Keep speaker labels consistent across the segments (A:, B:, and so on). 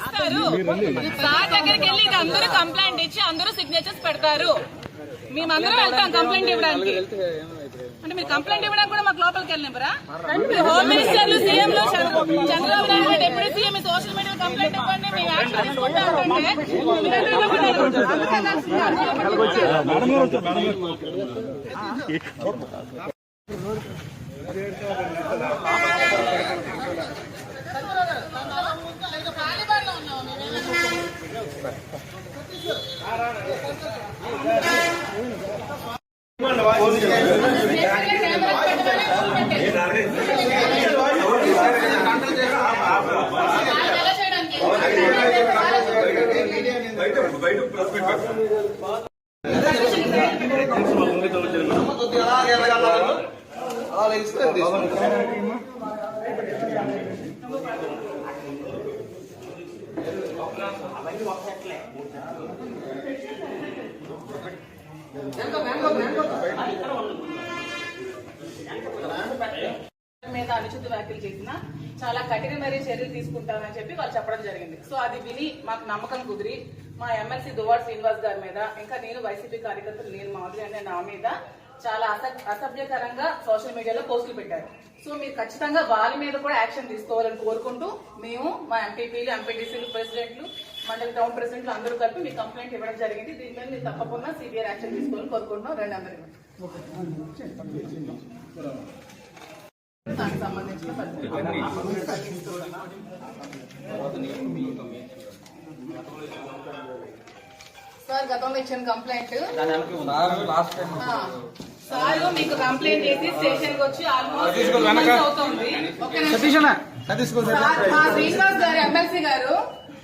A: ఇస్తారు. సార్ దగ్గరికి వెళ్ళి ఇది అందరూ కంప్లైంట్ ఇచ్చి అందరూ సిగ్నేచర్స్ పెడతారు. మేమందరం వెళ్తాం కంప్లైంట్ ఇవ్వడానికి. అంటే మీరు కంప్లైంట్ ఇవ్వడానికి కూడా మాకు లోపలికి వెళ్ళినవరా మీరు హోమ్ మినిస్టర్లు సీఎం లో Chandrababu Naidu garu deputy CM social media complaint ఇవ్వండి మేము యాక్షన్ తీసుకుంటా అలా ఎందుకు మీద అనుచిత వ్యాఖ్యలు చేసిన చాలా కఠినమైన చర్యలు తీసుకుంటామని చెప్పి వాళ్ళు చెప్పడం జరిగింది. సో అది విని మాకు నమ్మకం కుదిరి మా ఎమ్మెల్సీ దువాడ్ శ్రీనివాస్ గారి మీద ఇంకా నేను వైసీపీ కార్యకర్తలు నేను మాధురి అనే నా మీద చాలా అస- అసభ్యకరంగా సోషల్ మీడియాలో పోస్టులు పెట్టారు. సో మీరు ఖచ్చితంగా వాళ్ళ మీద కూడా యాక్షన్ తీసుకోవాలని కోరుకుంటూ మేము మా ఎంపీపీలు ఎంపీటీసీలు ప్రెసిడెంట్లు మండలి టౌన్ ప్రెసిడెంట్లు అందరూ కలిపి మీ కంప్లైంట్ ఇవ్వడం జరిగింది. దీని మీద మీరు తప్పకుండా సిబిఐ యాక్షన్ తీసుకోవాలని కోరుకుంటున్నాం. రెండు అందరూ దానికి సంబంధించిన. సార్ గతంలో ఇచ్చిన కంప్లైంట్. సార్ మీకు కంప్లైంట్ చేసి స్టేషన్కి వచ్చి ఆల్మోస్ట్ అవుతుంది.
B: సతీష్
A: గారు ఎమ్మెల్సీ గారు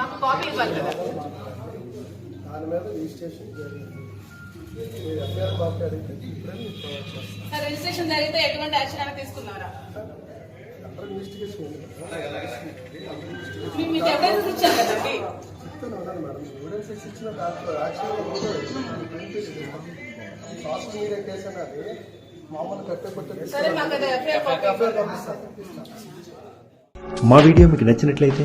A: మాకు కాపీ ఇవ్వాలి కదా.
C: దాని మీద రిజిస్ట్రేషన్
A: సార్ రిజిస్ట్రేషన్ జరిగితే ఎటువంటి యాక్షన్ అయినా తీసుకున్నారా? మీకు ఎవిడెన్స్ కదండి
C: సోషల్ మీడియా కేసు మామూలు
D: మా వీడియో మీకు నచ్చినట్లయితే